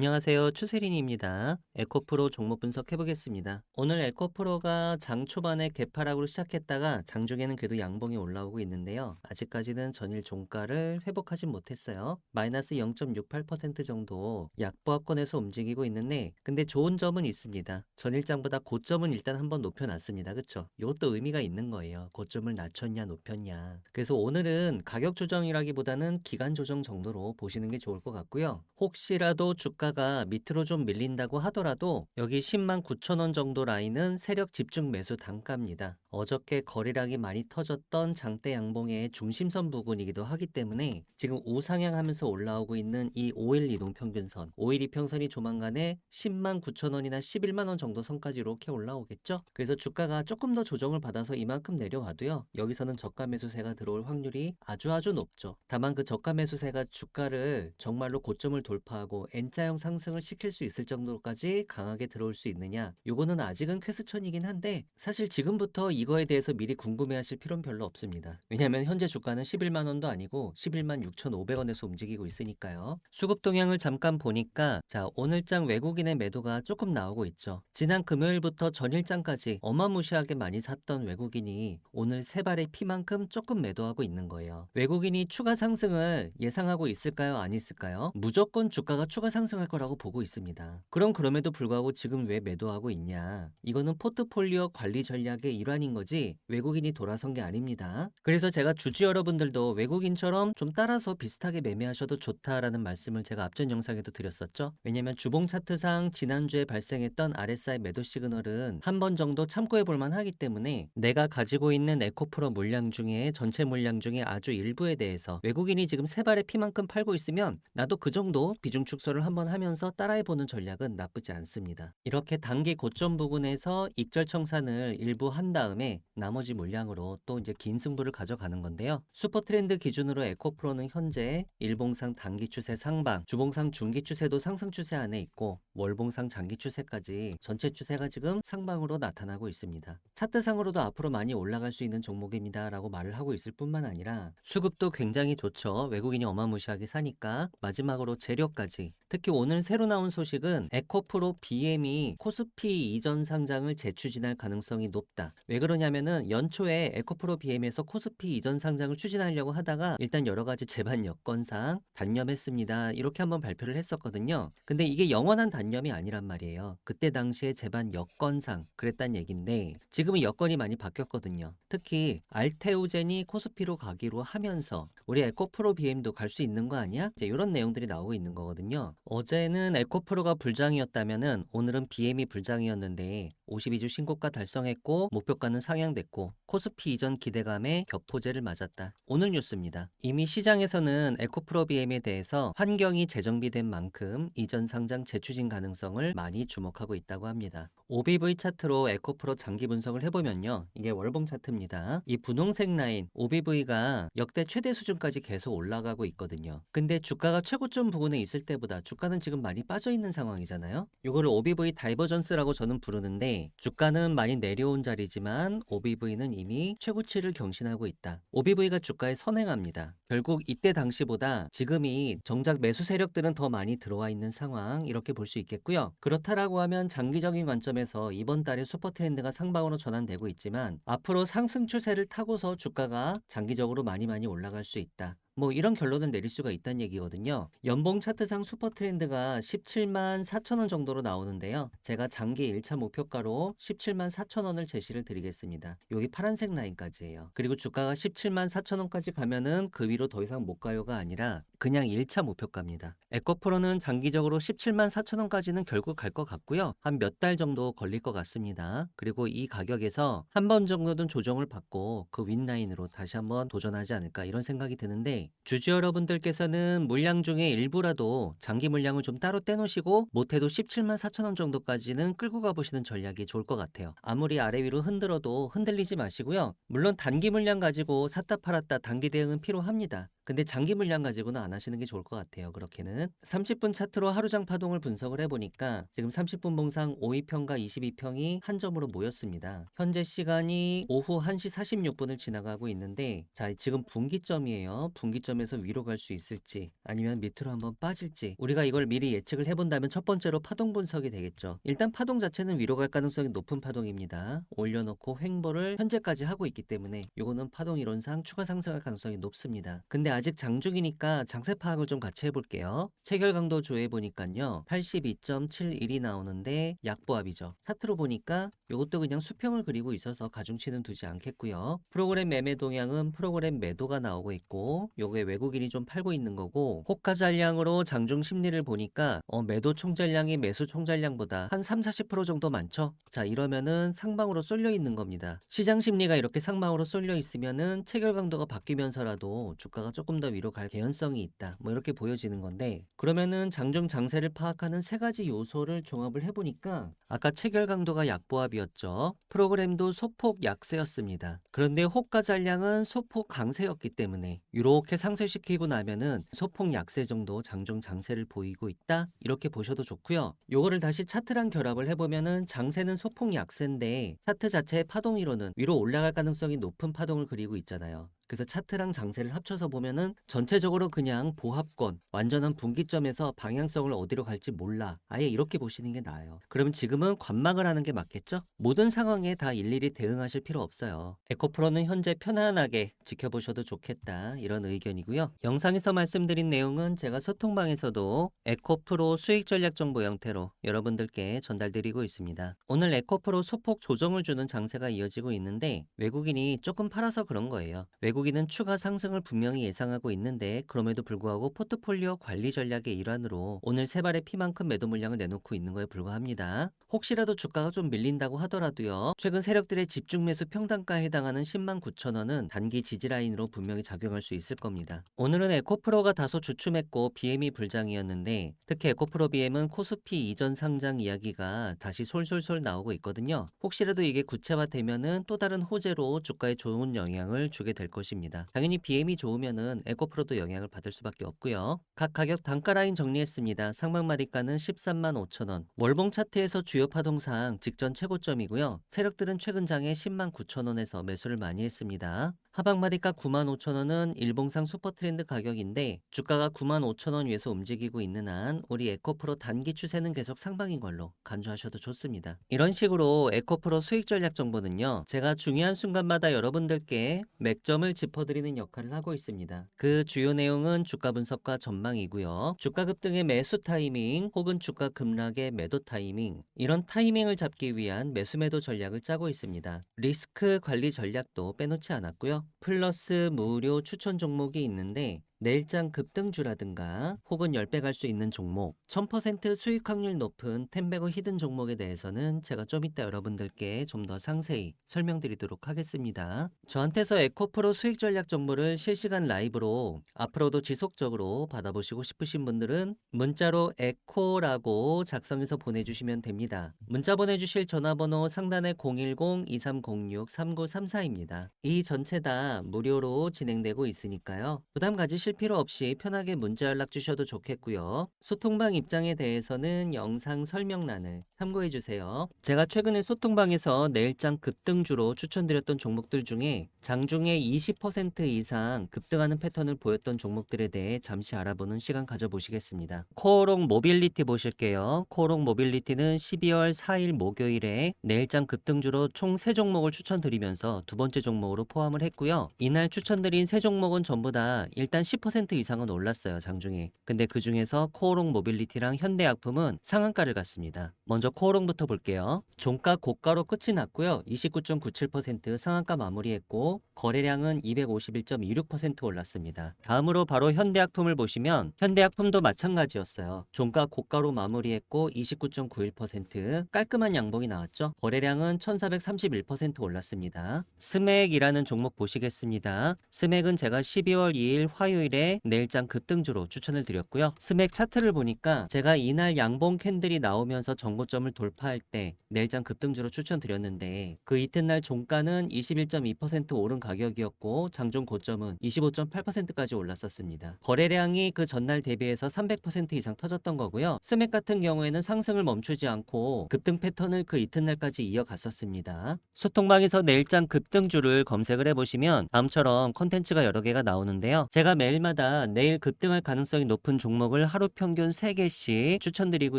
안녕하세요. 추세린입니다. 에코프로 종목 분석해 보겠습니다. 오늘 에코프로가 장 초반에 개파락으로 시작했다가 장중에는 그래도 양봉이 올라오고 있는데요. 아직까지는 전일 종가를 회복하진 못했어요. 마이너스 0.68% 정도 약보합권에서 움직이고 있는데 근데 좋은 점은 있습니다. 전일장보다 고점은 일단 한번 높여놨습니다. 그쵸? 이것도 의미가 있는 거예요. 고점을 낮췄냐 높였냐. 그래서 오늘은 가격 조정이라기보다는 기간 조정 정도로 보시는 게 좋을 것 같고요. 혹시라도 주가 가 밑으로 좀 밀린다고 하더라도 여기 10만 9천 원 정도 라인은 세력 집중 매수 단가입니다. 어저께 거래량이 많이 터졌던 장대 양봉의 중심선 부근이기도 하기 때문에 지금 우상향하면서 올라오고 있는 이 5일 이동 평균선, 5일 이평선이 조만간에 10만 9천 원이나 11만 원 정도 선까지 이렇게 올라오겠죠. 그래서 주가가 조금 더 조정을 받아서 이만큼 내려와도요. 여기서는 저가 매수세가 들어올 확률이 아주 아주 높죠. 다만 그 저가 매수세가 주가를 정말로 고점을 돌파하고 N자형 상승을 시킬 수 있을 정도까지 강하게 들어올 수 있느냐? 요거는 아직은 퀘스천이긴 한데 사실 지금부터 이거에 대해서 미리 궁금해하실 필요는 별로 없습니다. 왜냐하면 현재 주가는 11만 원도 아니고 11만 6,500원에서 움직이고 있으니까요. 수급 동향을 잠깐 보니까 자 오늘장 외국인의 매도가 조금 나오고 있죠. 지난 금요일부터 전일장까지 어마무시하게 많이 샀던 외국인이 오늘 세 발의 피만큼 조금 매도하고 있는 거예요. 외국인이 추가 상승을 예상하고 있을까요? 안 있을까요? 무조건 주가가 추가 상승할 거라고 보고 있습니다. 그럼 그럼에도 불구하고 지금 왜 매도하고 있냐? 이거는 포트폴리오 관리 전략의 일환인 거지 외국인이 돌아선 게 아닙니다. 그래서 제가 주주 여러분들도 외국인처럼 좀 따라서 비슷하게 매매하셔도 좋다라는 말씀을 제가 앞전 영상에도 드렸었죠. 왜냐면 주봉 차트상 지난주에 발생했던 RSI 매도 시그널은 한 번 정도 참고해 볼 만하기 때문에 내가 가지고 있는 에코프로 물량 중에 전체 물량 중에 아주 일부에 대해서 외국인이 지금 세 발의 피만큼 팔고 있으면 나도 그 정도 비중 축소를 한번 하면서 따라해 보는 전략은 나쁘지 않습니다. 이렇게 단기 고점 부근에서 익절 청산을 일부 한 다음에 나머지 물량으로 또 이제 긴 승부를 가져가는 건데요. 슈퍼 트렌드 기준으로 에코프로는 현재 일봉상 단기 추세 상방, 주봉상 중기 추세도 상승 추세 안에 있고 월봉상 장기 추세까지 전체 추세가 지금 상방으로 나타나고 있습니다. 차트상으로도 앞으로 많이 올라갈 수 있는 종목입니다라고 말을 하고 있을 뿐만 아니라 수급도 굉장히 좋죠. 외국인이 어마무시하게 사니까 마지막으로 재료까지 특히 오늘 새로 나온 소식은 에코프로 BM이 코스피 이전 상장을 재추진할 가능성이 높다. 왜 그 러냐면은 연초에 에코프로 BM에서 코스피 이전 상장을 추진하려고 하다가 일단 여러 가지 재반 여건상 단념했습니다. 이렇게 한번 발표를 했었거든요. 근데 이게 영원한 단념이 아니란 말이에요. 그때 당시에 재반 여건상 그랬단 얘긴데 지금은 여건이 많이 바뀌었거든요. 특히 알테오젠이 코스피로 가기로 하면서 우리 에코프로 BM도 갈 수 있는 거 아니야? 이제 이런 내용들이 나오고 있는 거거든요. 어제는 에코프로가 불장이었다면은 오늘은 BM이 불장이었는데 52주 신고가 달성했고 목표가는 상향됐고 코스피 이전 기대감에 격포제를 맞았다. 오늘 뉴스입니다. 이미 시장에서는 에코프로 BM에 대해서 환경이 재정비된 만큼 이전 상장 재추진 가능성을 많이 주목하고 있다고 합니다. OBV 차트로 에코프로 장기 분석을 해보면요. 이게 월봉 차트입니다. 이 분홍색 라인 OBV가 역대 최대 수준까지 계속 올라가고 있거든요. 근데 주가가 최고점 부근에 있을 때보다 주가는 지금 많이 빠져 있는 상황이잖아요. 이거를 OBV 다이버전스라고 저는 부르는데 주가는 많이 내려온 자리지만 OBV는 이미 최고치를 경신하고 있다. OBV가 주가에 선행합니다. 결국 이때 당시보다 지금이 정작 매수 세력들은 더 많이 들어와 있는 상황 이렇게 볼 수 있겠고요. 그렇다라고 하면 장기적인 관점에서 이번 달에 슈퍼 트렌드가 상방으로 전환되고 있지만 앞으로 상승 추세를 타고서 주가가 장기적으로 많이 많이 올라갈 수 있다. 뭐 이런 결론을 내릴 수가 있다는 얘기거든요. 연봉 차트상 슈퍼 트렌드가 17만 4천 원 정도로 나오는데요. 제가 장기 1차 목표가로 17만 4천 원을 제시를 드리겠습니다. 여기 파란색 라인까지예요. 그리고 주가가 17만 4천 원까지 가면은 그 위로 더 이상 못 가요가 아니라 그냥 1차 목표가입니다. 에코프로는 장기적으로 17만 4천 원까지는 결국 갈 것 같고요. 한 몇 달 정도 걸릴 것 같습니다. 그리고 이 가격에서 한 번 정도는 조정을 받고 그 윗라인으로 다시 한번 도전하지 않을까 이런 생각이 드는데 주주 여러분들께서는 물량 중에 일부라도 장기 물량을 좀 따로 떼놓으시고 못해도 17만 4천 원 정도까지는 끌고 가보시는 전략이 좋을 것 같아요. 아무리 아래 위로 흔들어도 흔들리지 마시고요. 물론 단기 물량 가지고 샀다 팔았다 단기 대응은 필요합니다. 근데 장기 물량 가지고는 안 하시는 게 좋을 것 같아요. 그렇게는 30분 차트로 하루장 파동을 분석을 해보니까 지금 30분 봉상 5위평과 22평이 한 점으로 모였습니다. 현재 시간이 오후 1시 46분을 지나가고 있는데 자 지금 분기점이에요. 분기점에서 위로 갈 수 있을지 아니면 밑으로 한번 빠질지 우리가 이걸 미리 예측을 해본다면 첫 번째로 파동 분석이 되겠죠. 일단 파동 자체는 위로 갈 가능성이 높은 파동입니다. 올려놓고 횡보를 현재까지 하고 있기 때문에 이거는 파동 이론상 추가 상승할 가능성이 높습니다. 근데 아직 장중이니까 장세 파악을 좀 같이 해볼게요. 체결 강도 조회 보니까요. 82.71이 나오는데 약보합이죠. 차트로 보니까 이것도 그냥 수평을 그리고 있어서 가중치는 두지 않겠고요. 프로그램 매매 동향은 프로그램 매도가 나오고 있고 요게 외국인이 좀 팔고 있는 거고 호가 잔량으로 장중 심리를 보니까 어, 매도 총잔량이 매수 총잔량보다 한 3, 40% 정도 많죠. 자 이러면은 상방으로 쏠려 있는 겁니다. 시장 심리가 이렇게 상방으로 쏠려 있으면은 체결 강도가 바뀌면서라도 주가가 조금 더 위로 갈 개연성이 있다. 뭐 이렇게 보여지는 건데 그러면은 장중 장세를 파악하는 세 가지 요소를 종합을 해보니까 아까 체결 강도가 약보합이었죠. 프로그램도 소폭 약세였습니다. 그런데 호가 잔량은 소폭 강세였기 때문에 이렇게 상쇄시키고 나면은 소폭 약세 정도 장중 장세를 보이고 있다 이렇게 보셔도 좋고요. 요거를 다시 차트랑 결합을 해보면은 장세는 소폭 약세인데 차트 자체의 파동 이론은 위로 올라갈 가능성이 높은 파동을 그리고 있잖아요. 그래서 차트랑 장세를 합쳐서 보면은 전체적으로 그냥 보합권, 완전한 분기점에서 방향성을 어디로 갈지 몰라. 아예 이렇게 보시는 게 나아요. 그러면 지금은 관망을 하는 게 맞겠죠? 모든 상황에 다 일일이 대응하실 필요 없어요. 에코프로는 현재 편안하게 지켜보셔도 좋겠다. 이런 의견이고요. 영상에서 말씀드린 내용은 제가 소통방에서도 에코프로 수익 전략 정보 형태로 여러분들께 전달드리고 있습니다. 오늘 에코프로 소폭 조정을 주는 장세가 이어지고 있는데 외국인이 조금 팔아서 그런 거예요. 외국 인은 추가 상승을 분명히 예상하고 있는데 그럼에도 불구하고 포트폴리오 관리 전략의 일환으로 오늘 세 발의 피만큼 매도 물량을 내놓고 있는 거에 불과합니다. 혹시라도 주가가 좀 밀린다고 하더라도요. 최근 세력들의 집중 매수 평단가에 해당하는 10만 9천 원은 단기 지지 라인으로 분명히 작용할 수 있을 겁니다. 오늘은 에코프로가 다소 주춤했고 BM이 불장이었는데 특히 에코프로 BM은 코스피 이전 상장 이야기가 다시 솔솔솔 나오고 있거든요. 혹시라도 이게 구체화되면은 또 다른 호재로 주가에 좋은 영향을 주게 될 것입니다. 당연히 BM이 좋으면은 에코프로도 영향을 받을 수밖에 없고요. 각 가격 단가 라인 정리했습니다. 상방 마디가는 13만 5천 원. 월봉 차트에서 주요 파동상 직전 최고점이고요. 세력들은 최근 장에 10만 9천 원에서 매수를 많이 했습니다. 하방 마디가 9만 5천 원은 일봉상 슈퍼 트렌드 가격인데 주가가 9만 5천 원 위에서 움직이고 있는 한 우리 에코프로 단기 추세는 계속 상방인 걸로 간주하셔도 좋습니다. 이런 식으로 에코프로 수익 전략 정보는요. 제가 중요한 순간마다 여러분들께 맥점을 짚어드리는 역할을 하고 있습니다. 그 주요 내용은 주가 분석과 전망이고요. 주가 급등의 매수 타이밍 혹은 주가 급락의 매도 타이밍 이런 타이밍을 잡기 위한 매수 매도 전략을 짜고 있습니다. 리스크 관리 전략도 빼놓지 않았고요. 플러스 무료 추천 종목이 있는데 내일장 급등주라든가 혹은 10배 갈 수 있는 종목 1000% 수익 확률 높은 텐베고 히든 종목에 대해서는 제가 좀 이따 여러분들께 좀 더 상세히 설명드리도록 하겠습니다. 저한테서 에코프로 수익 전략 정보를 실시간 라이브로 앞으로도 지속적으로 받아보시고 싶으신 분들은 문자로 에코라고 작성해서 보내주시면 됩니다. 문자 보내주실 전화번호 상단에 010-2306-3934입니다. 이 전체 다 무료로 진행되고 있으니까요. 부담 가지실 필요 없이 편하게 문자 연락 주셔도 좋겠고요. 소통방 입장에 대해서는 영상 설명란을 참고해 주세요. 제가 최근에 소통방에서 내일장 급등주로 추천드렸던 종목들 중에 장중에 20% 이상 급등하는 패턴을 보였던 종목들에 대해 잠시 알아보는 시간 가져보시겠습니다. 코오롱 모빌리티 보실게요. 코오롱 모빌리티는 12월 4일 목요일에 내일장 급등주로 총 3종목을 추천드리면서 두 번째 종목으로 포함을 했고요. 이날 추천드린 세 종목은 전부 다 일단 10% 이상은 올랐어요, 장중에. 근데 그 중에서 코오롱 모빌리티랑 현대약품은 상한가를 갔습니다. 먼저 코오롱부터 볼게요. 종가 고가로 끝이 났고요. 29.97% 상한가 마무리했고 거래량은 251.26% 올랐습니다. 다음으로 바로 현대약품을 보시면 현대약품도 마찬가지였어요. 종가 고가로 마무리했고 29.91% 깔끔한 양봉이 나왔죠. 거래량은 1431% 올랐습니다. 스맥이라는 종목 보시겠습니다. 스맥은 제가 12월 2일 화요일 에 수요일에 내일장 급등주로 추천을 드렸고요. 스맥 차트를 보니까 제가 이날 양봉 캔들이 나오면서 전고점을 돌파할 때 내일장 급등주로 추천드렸는데 그 이튿날 종가는 21.2% 오른 가격이었고 장중 고점은 25.8%까지 올랐었습니다. 거래량이 그 전날 대비해서 300% 이상 터졌던 거고요. 스맥 같은 경우에는 상승을 멈추지 않고 급등 패턴을 그 이튿날까지 이어갔었습니다. 소통방에서 내일장 급등주를 검색을 해보시면 다음처럼 콘텐츠가 여러 개가 나오는데요. 제가 매일 마다 내일 급등할 가능성이 높은 종목을 하루 평균 3개씩 추천드리고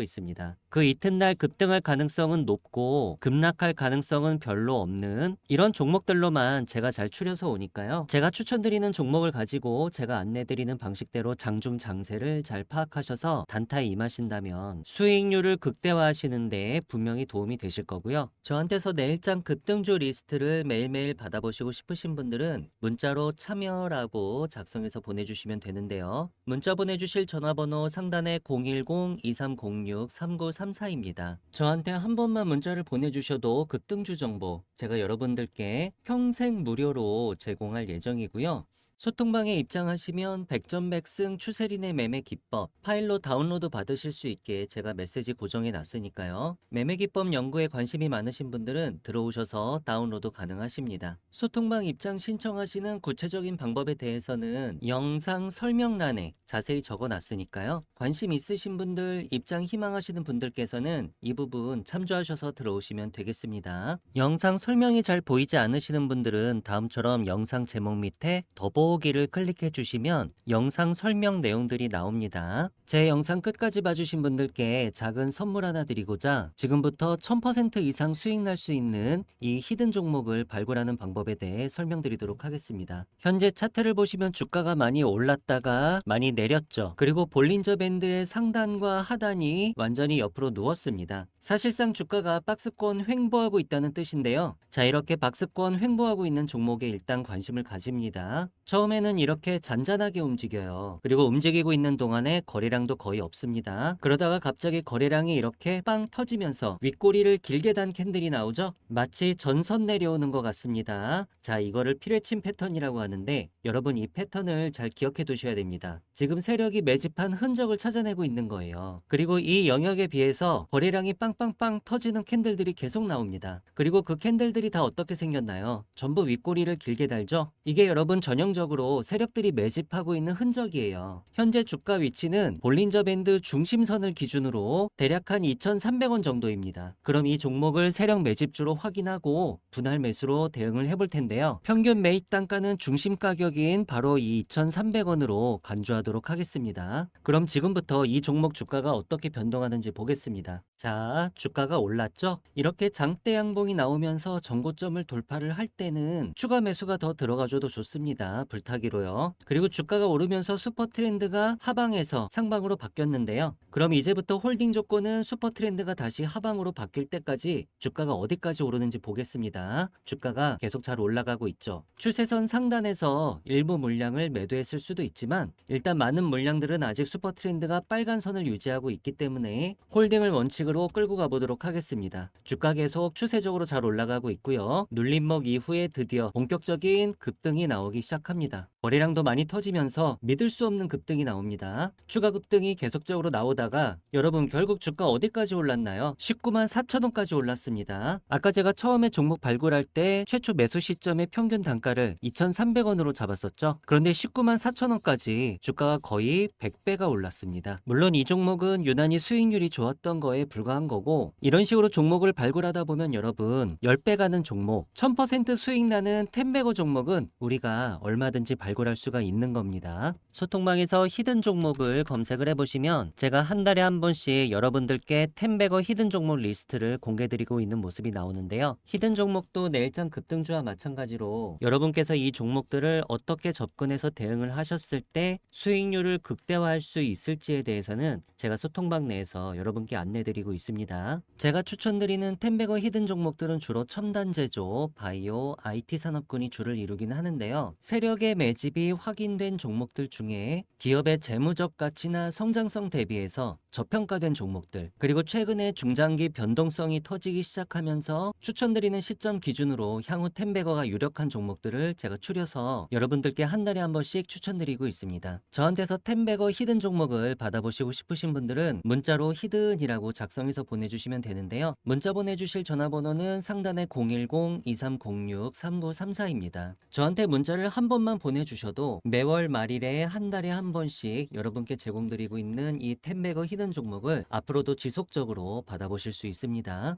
있습니다. 그 이튿날 급등할 가능성은 높고 급락할 가능성은 별로 없는 이런 종목들로만 제가 잘 추려서 오니까요. 제가 추천드리는 종목을 가지고 제가 안내드리는 방식대로 장중 장세를 잘 파악하셔서 단타에 임하신다면 수익률을 극대화하시는데 분명히 도움이 되실 거고요. 저한테서 내일장 급등주 리스트를 매일매일 받아보시고 싶으신 분들은 문자로 참여라고 작성해서 보내 주시면 되는데요. 문자 보내주실 전화번호 상단에 010-2306-3934입니다. 저한테 한 번만 문자를 보내주셔도 급등주 정보 제가 여러분들께 평생 무료로 제공할 예정이고요. 소통방에 입장하시면 백전백승 추세린의 매매 기법 파일로 다운로드 받으실 수 있게 제가 메시지 고정해 놨으니까요. 매매 기법 연구에 관심이 많으신 분들은 들어오셔서 다운로드 가능하십니다. 소통방 입장 신청하시는 구체적인 방법에 대해서는 영상 설명란에 자세히 적어 놨으니까요. 관심 있으신 분들 입장 희망하시는 분들께서는 이 부분 참조하셔서 들어오시면 되겠습니다. 영상 설명이 잘 보이지 않으시는 분들은 다음처럼 영상 제목 밑에 더보 기를 클릭해 주시면 영상 설명 내용들이 나옵니다. 제 영상 끝까지 봐주신 분들께 작은 선물 하나 드리고자 지금부터 1000% 이상 수익 날 수 있는 이 히든 종목을 발굴하는 방법에 대해 설명드리도록 하겠습니다. 현재 차트를 보시면 주가가 많이 올랐다가 많이 내렸죠. 그리고 볼린저 밴드의 상단과 하단이 완전히 옆으로 누웠습니다. 사실상 주가가 박스권 횡보하고 있다는 뜻인데요. 자, 이렇게 박스권 횡보하고 있는 종목에 일단 관심을 가집니다. 처음에는 이렇게 잔잔하게 움직여요. 그리고 움직이고 있는 동안에 거래량도 거의 없습니다. 그러다가 갑자기 거래량이 이렇게 빵 터지면서 윗꼬리를 길게 단 캔들이 나오죠? 마치 전선 내려오는 것 같습니다. 자, 이거를 피뢰침 패턴이라고 하는데 여러분 이 패턴을 잘 기억해 두셔야 됩니다. 지금 세력이 매집한 흔적을 찾아내고 있는 거예요. 그리고 이 영역에 비해서 거래량이 빵빵빵 터지는 캔들들이 계속 나옵니다. 그리고 그 캔들들이 다 어떻게 생겼나요? 전부 윗꼬리를 길게 달죠? 이게 여러분 전형적으로 세력들이 매집하고 있는 흔적이에요. 현재 주가 위치는 볼린저 밴드 중심선을 기준으로 대략 한 2,300원 정도입니다. 그럼 이 종목을 세력 매집주로 확인하고 분할 매수로 대응을 해볼 텐데요. 평균 매입 단가는 중심 가격인 바로 이 2,300원으로 간주하 도록 하겠습니다. 그럼 지금부터 이 종목 주가가 어떻게 변동하는지 보겠습니다. 자, 주가가 올랐죠? 이렇게 장대 양봉이 나오면서 전고점을 돌파를 할 때는 추가 매수가 더 들어가줘도 좋습니다. 불타기로요. 그리고 주가가 오르면서 슈퍼 트렌드가 하방에서 상방으로 바뀌었는데요. 그럼 이제부터 홀딩 조건은 슈퍼 트렌드가 다시 하방으로 바뀔 때까지 주가가 어디까지 오르는지 보겠습니다. 주가가 계속 잘 올라가고 있죠. 추세선 상단에서 일부 물량을 매도했을 수도 있지만 일단 많은 물량들은 아직 슈퍼 트렌드가 빨간 선을 유지하고 있기 때문에 홀딩을 원칙으로 끌고 가보도록 하겠습니다. 주가 계속 추세적으로 잘 올라가고 있고요. 눌림목 이후에 드디어 본격적인 급등이 나오기 시작합니다. 거래량도 많이 터지면서 믿을 수 없는 급등이 나옵니다. 추가 급등이 계속적으로 나오다가 여러분 결국 주가 어디까지 올랐나요? 19만 4천 원까지 올랐습니다. 아까 제가 처음에 종목 발굴할 때 최초 매수 시점의 평균 단가를 2,300원으로 잡았었죠. 그런데 19만 4천 원까지 주가 가 거의 100배가 올랐습니다. 물론 이 종목은 유난히 수익률이 좋았던 거에 불과한 거고 이런 식으로 종목을 발굴하다 보면 여러분 10배 가는 종목, 1000% 수익 나는 텐베거 종목은 우리가 얼마든지 발굴할 수가 있는 겁니다. 소통방에서 히든 종목을 검색을 해보시면 제가 한 달에 한 번씩 여러분들께 텐베거 히든 종목 리스트를 공개드리고 있는 모습이 나오는데요. 히든 종목도 내일장 급등주와 마찬가지로 여러분께서 이 종목들을 어떻게 접근해서 대응을 하셨을 때 수익 률을 극대화할 수 있을지에 대해서는 제가 소통방 내에서 여러분께 안내드리고 있습니다. 제가 추천드리는 텐베거 히든 종목들은 주로 첨단 제조, 바이오, IT 산업군이 주를 이루긴 하는데요. 세력의 매집이 확인된 종목들 중에 기업의 재무적 가치나 성장성 대비해서 저평가된 종목들, 그리고 최근에 중장기 변동성이 터지기 시작하면서 추천드리는 시점 기준으로 향후 텐베거가 유력한 종목들을 제가 추려서 여러분들께 한 달에 한 번씩 추천드리고 있습니다. 저한테서 텐베거 히든 종목을 받아보시고 싶으신 분들은 문자로 히든이라고 작성해서 보내주시면 되는데요. 문자 보내주실 전화번호는 상단에 010-2306-3934입니다. 저한테 문자를 한 번만 보내주셔도 매월 말일에 한 달에 한 번씩 여러분께 제공드리고 있는 이 텐베거 히든 종목을 앞으로도 지속적으로 받아보실 수 있습니다.